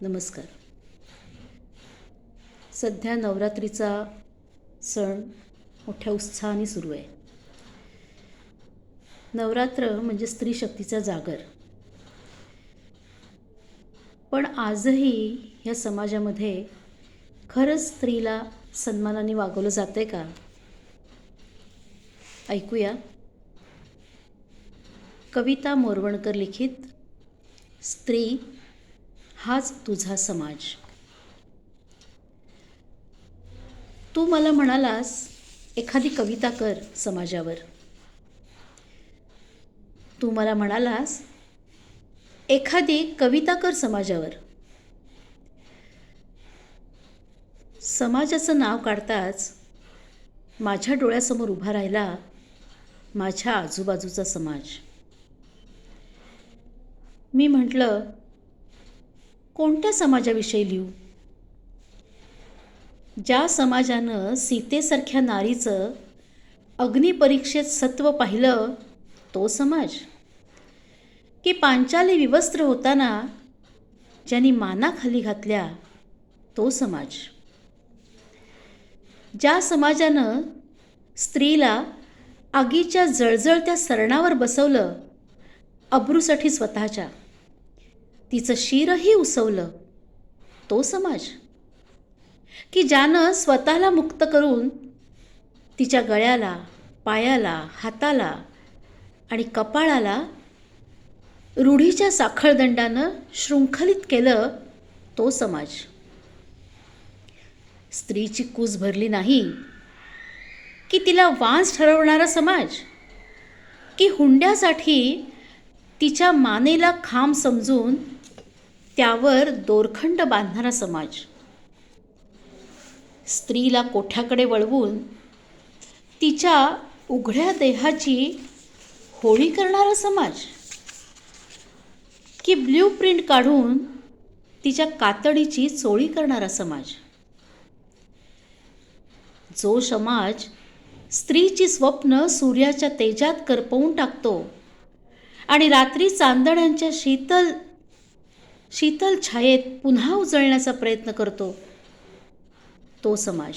नमस्कार. सध्या नवरात्रीचा सण मोठ्या उत्साहाने सुरू आहे. नवरात्र म्हणजे स्त्री शक्तीचा जागर. पण आजही या समाजामध्ये खरंच स्त्रीला सन्मानाने वागवलं जातं आहे का? ऐकूया. कविता मोरवणकर लिखित स्त्री हाच तुझा समाज. तू मला म्हणालास एखादी कविता कर समाजावर. तू मला म्हणालास एखादी कविता कर समाजावर. समाजाचं नाव काढताच माझ्या डोळ्यासमोर उभा राहिला माझ्या आजूबाजूचा समाज. मी म्हटलं कोणत्या समाजाविषयी लिहू? ज्या समाजानं सीतेसारख्या नारीचं अग्निपरीक्षेत सत्व पाहिलं तो समाज. की पांचाली विवस्त्र होताना ज्यांनी मानाखाली घातल्या तो समाज. ज्या समाजानं स्त्रीला आगीच्या जळजळत्या सरणावर बसवलं अब्रूसाठी स्वतःच्या. तिचं शिरही उसवलं. तो समाज की ज्यानं स्वतःला मुक्त करून तिच्या गळ्याला पायाला हाताला आणि कपाळाला रूढीच्या साखळदंडानं शृंखलित केलं तो समाज. स्त्रीची कूस भरली नाही की तिला वांस ठरवणारा समाज की हुंड्यासाठी तिच्या मानेला खांब समजून त्यावर दोरखंड बांधणारा समाज. स्त्रीला कोठ्याकडे वळवून तिच्या उघड्या देहाची होळी करणारा समाज. की ब्ल्यू प्रिंट काढून तिच्या कातडीची चोळी करणारा समाज. जो समाज स्त्रीची स्वप्न सूर्याच्या तेजात करपवून टाकतो आणि रात्री चांदण्यांच्या शीतल शीतल छायेत पुन्हा उजळण्याचा प्रयत्न करतो. तो समाज.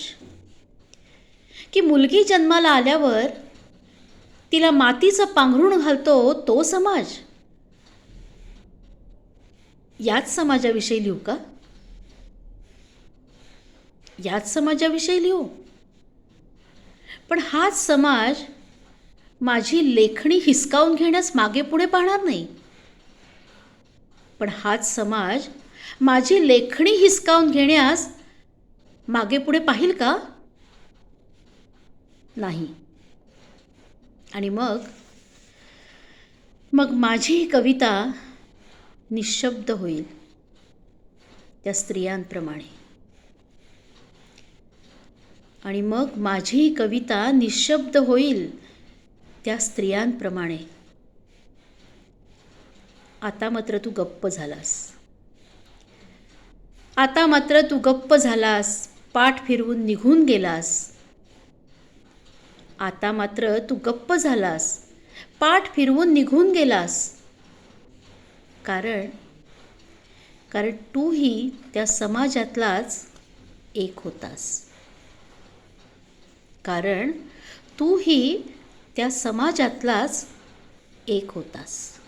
की मुलगी जन्माला आल्यावर तिला मातीचं पांघरुण घालतो तो समाज? याच समाजाविषयी लिहू का? याच समाजाविषयी लिहू. पण हाच समाज माझी लेखणी हिसकावून घेण्यास मागे पुढे पाहणार नाही. पण हाच समाज माझी लेखणी हिसकावून घेण्यास मागे पुढे पाहिल का? नाही. आणि मग? मग माझी ही कविता निशब्द होईल त्या स्त्रियांप्रमाणे. आणि मग माझी ही कविता निशब्द होईल त्या स्त्रियांप्रमाणे. आता मात्र तू गप्प झालास. आता मात्र तू गप्प झालास पाठ फिरवून निघून गेलास. आता मात्र तू गप्प झालास पाठ फिरवून निघून गेलास. कारण कारण तूही त्या समाजातलाच एक होतास. कारण तूही त्या समाजातलाच एक होतास.